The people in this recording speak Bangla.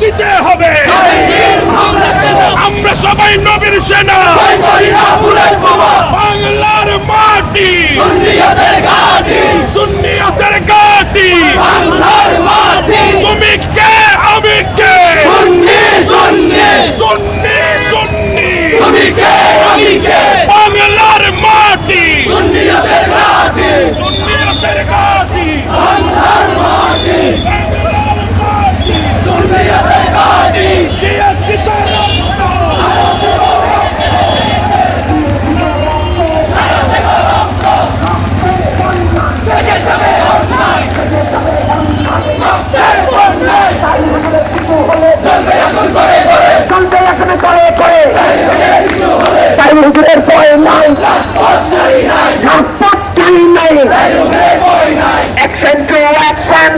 দিতে হবে। আমরা সবাই নবীর সেনা। তাই হুজুরের ভয় নাই রাজপথ চাই নাই অ্যাকশন টু অ্যাকশন